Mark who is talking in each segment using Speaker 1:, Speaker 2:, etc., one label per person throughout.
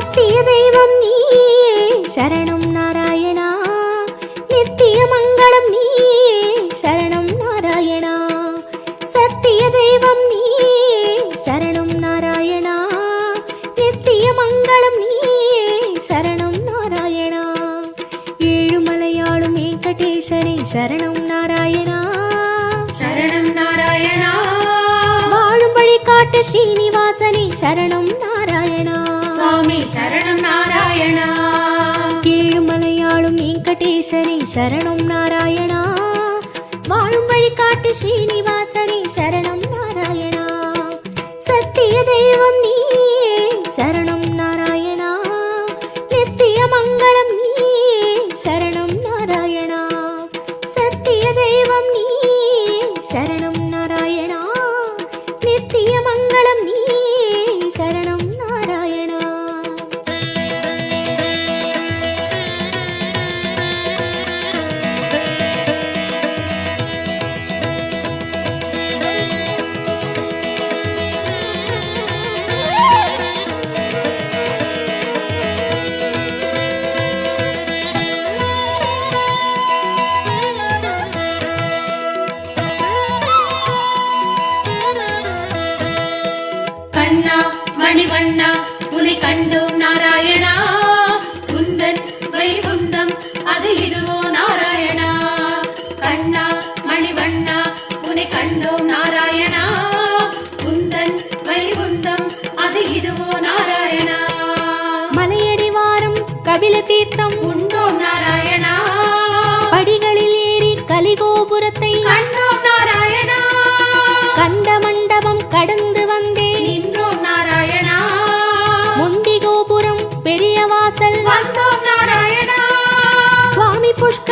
Speaker 1: ശക്തി
Speaker 2: ദൈവം ശരണ நாராயணா.
Speaker 1: ஏழுமலையாளும் வெங்கடேசனே சரணம் நாராயணா. வாழும் வழிகாட்டு ஸ்ரீனிவாசனே சரணம் நாராயணா. சத்திய தெய்வம் நீயே சரணம்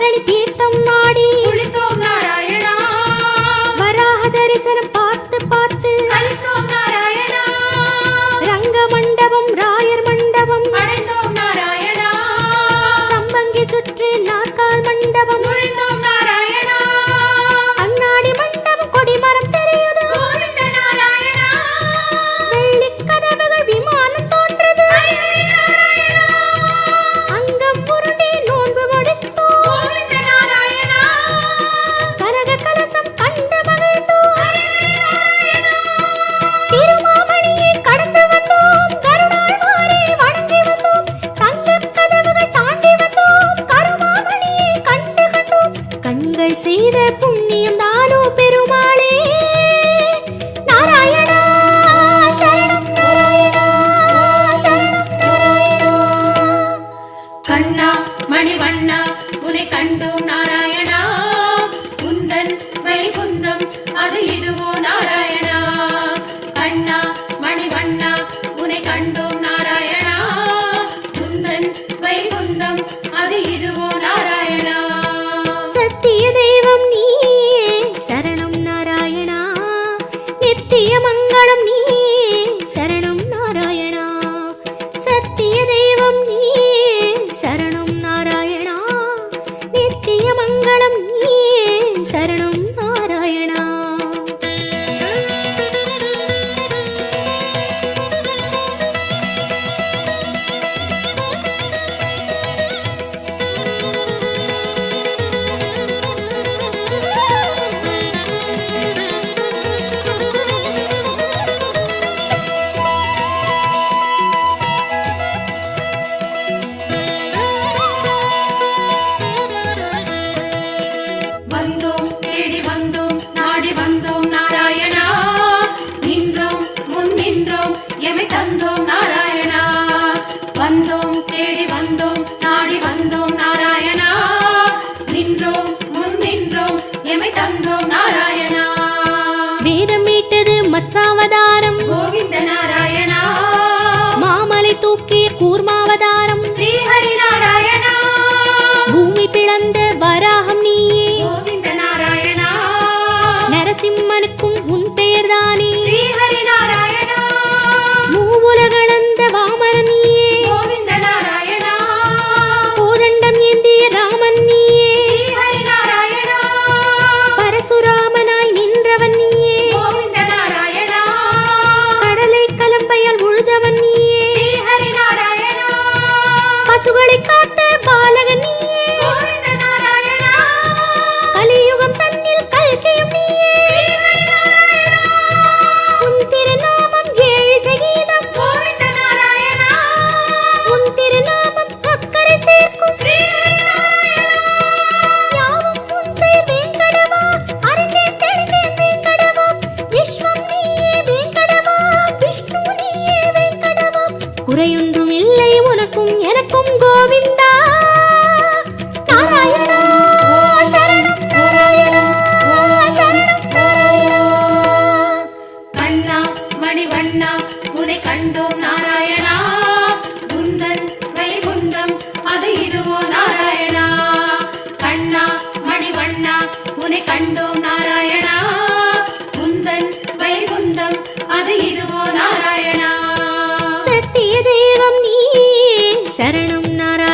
Speaker 2: ¡Órale! கண்டோம் உனை கண்டோம் நாராயணா. உந்தன் வைகுந்தம் அது இதுவோ நாராயணா.
Speaker 1: சத்திய தெய்வம் நீ சரணம் நாராயண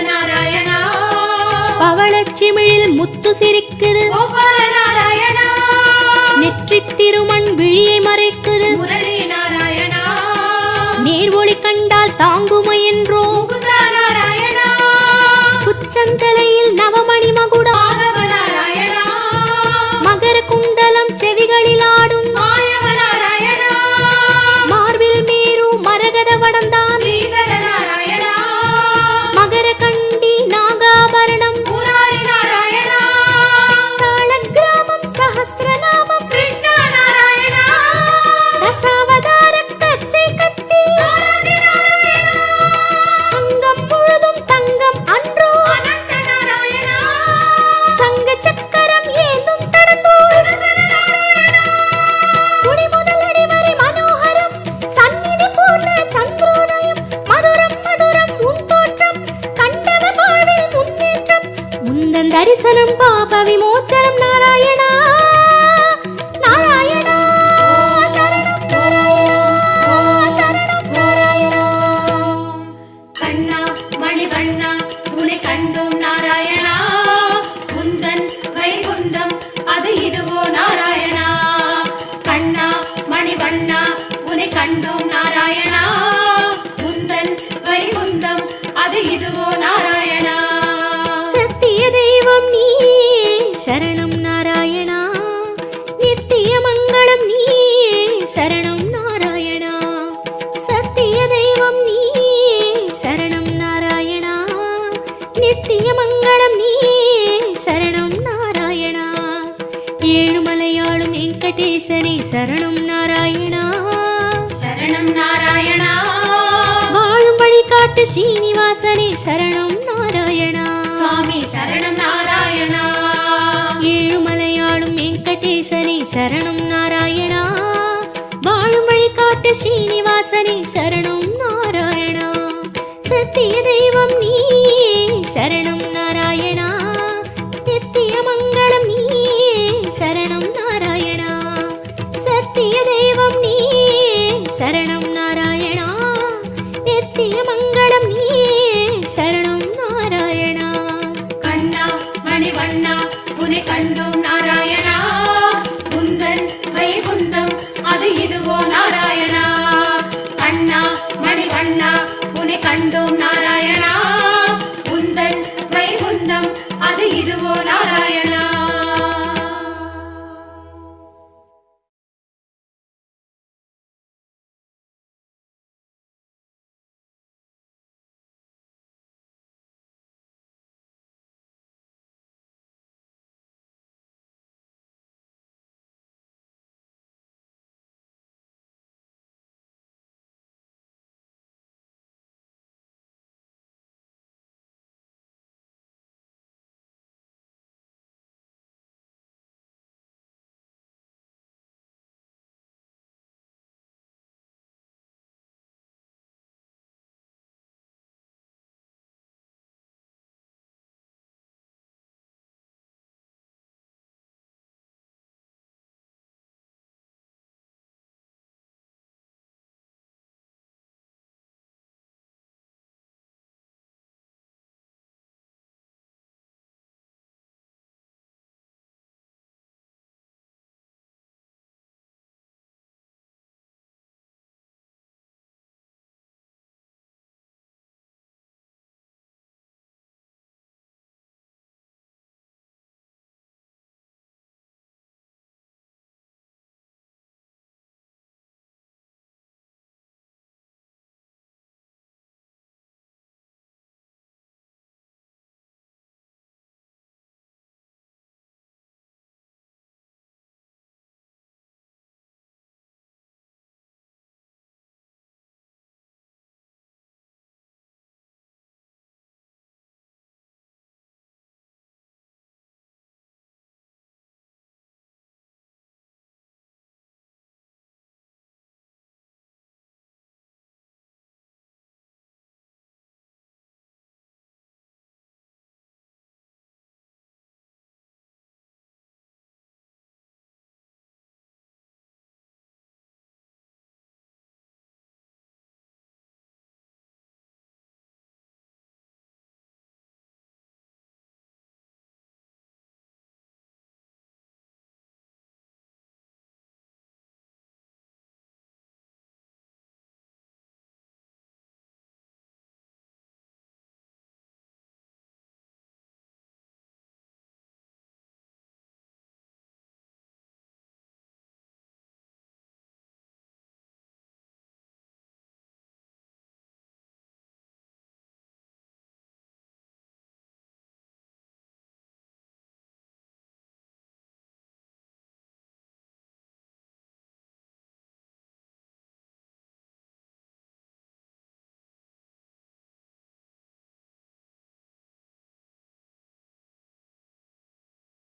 Speaker 2: சிரிக்குது
Speaker 1: பவளச்சிமிழில் முத்து சிரிக்குது.
Speaker 2: கோபால நாராயணா
Speaker 1: நெற்றி திருமண் விழியை மறைக்குது.
Speaker 2: முரளி நாராயணா
Speaker 1: நேர்வொளி கண்டால் தாங்குமை என்று
Speaker 2: Last time கண்டோம் நாராயணா. முந்தன் வைகுந்தம் அது இதுவோ நாராயணா.
Speaker 1: சத்திய தெய்வம் நீ சரணம் பாட்டு சீனிவாசனே சரணம் நாராயணா.
Speaker 2: சுவாமி சரணம் நாராயணா.
Speaker 1: ஏழுமலையாளும் வெங்கடேசனே சரணம் நாராயணா. வாழும் வழிகாட்டு சீனிவாசனே சரணம் நாராயணா. சத்திய தெய்வம் நீயே சரணம்